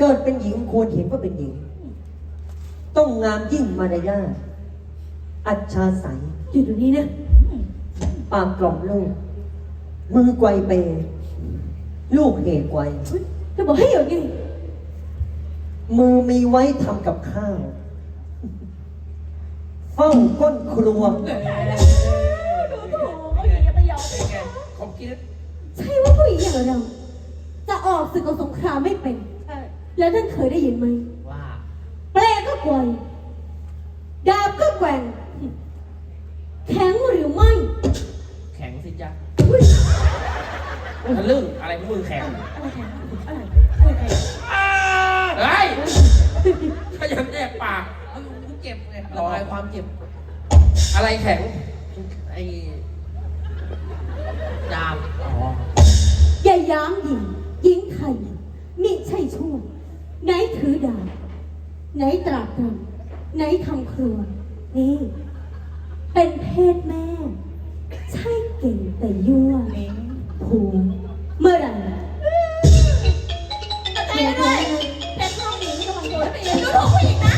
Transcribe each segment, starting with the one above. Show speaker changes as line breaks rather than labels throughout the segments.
เกิดเป็นหญิงควรเห็นว่าเป็นหญิง ต้องงามยิ่งมารยาทอัจฉาใสย
หยุดเดี๋ยวนี้นะ
ปากกล่อมลูกมือไกวเปย์ลูกเหตุไกว
เฮ้ยจะบอกให้หยุดไง
มือมีไว้ทำกับข้าว เฝ้าก้นครัว
ดูถูกผู้หญิงอย่าไปยอม
เป็นไงเขาคิด
ใช่ว่าผู้หญิงอย่างเรา จะออกศึกกับสงครามไม่เป็น
ใช่
แล้วท่านเคยได้ยินไหม
ว่า
แปลก็กวยดาบก็แกว่งแข็งหรือไม่
แข็งสิจ๊ะ
อุ๊ย
ทะลึ่งอะไรพวกมึงแข็ง
อะไรแข็งอะไรอะไรแข็ง
อ้าเฮ้ยถ้ายังแยกปากมึงเจ็บไงระบายความเจ็บ อะไรแข็งไอ้ดามอ๋อ
อย่าย้างหญิงหญิงไทยมิใช่ชั่วไหนถือดาบ ไหนตรากตรำไหนทำครัว นี่ เป็นเพศแม่ ใช่เก่งแต่ยั่วผัวเมื่อไหร่
ใจด้วยเพชรห้องหญิงกำลังโดนให้ไปเรียนดูถูกผู้หญิงนะ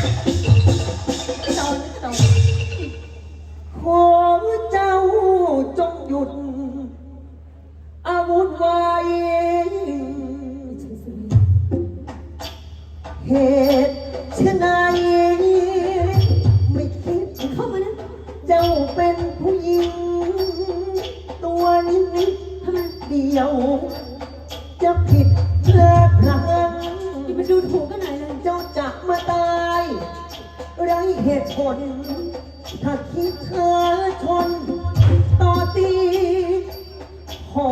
โดนโดน
ขอเจ้าจงหยุด อาวุธไว้
ใช่สิ
เหตุ เช่นไรไม่คิด
เข้ามานะ
เจ้าเป็นผู้หญิง ตัวนิดนิด
ทำไม
เดียว จะผิดเพลาดพลั้ง
อย่ามาดูถูกกันหน่อยเลย
เจ้าจะมาตายไรเหตุผล ถ้าคิดเธอชนต่อตี ขอ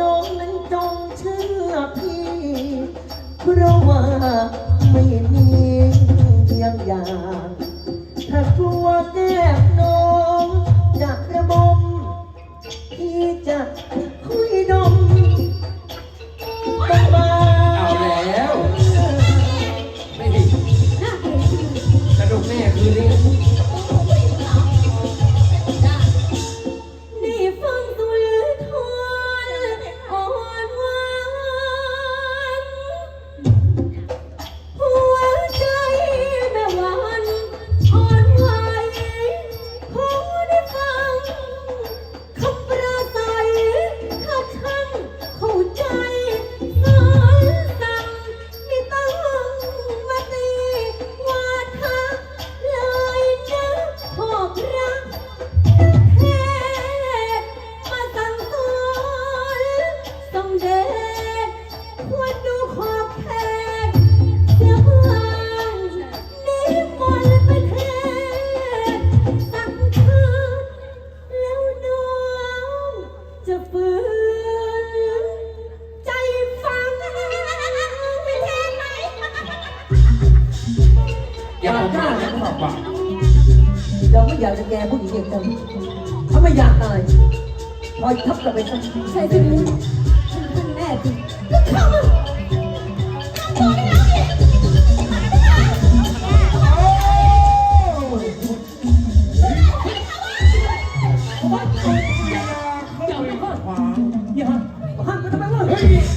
น้องนั้นจงเชื่อพี่เพราะว่า เจะฝืใจ
ฟังไม่แท้
ไย่าเอาาเลยพกเบ
อก
เราไม่อยากจะแกผู้หญิงอย่างเธถ้าไม่อยากตายปอยทักลับไปซะ
ใช่ที่นี้ฉัแม่จริงแล้วเขาอะทำตัวไม่รั
บผิดโอ้ย อย่าหักมัน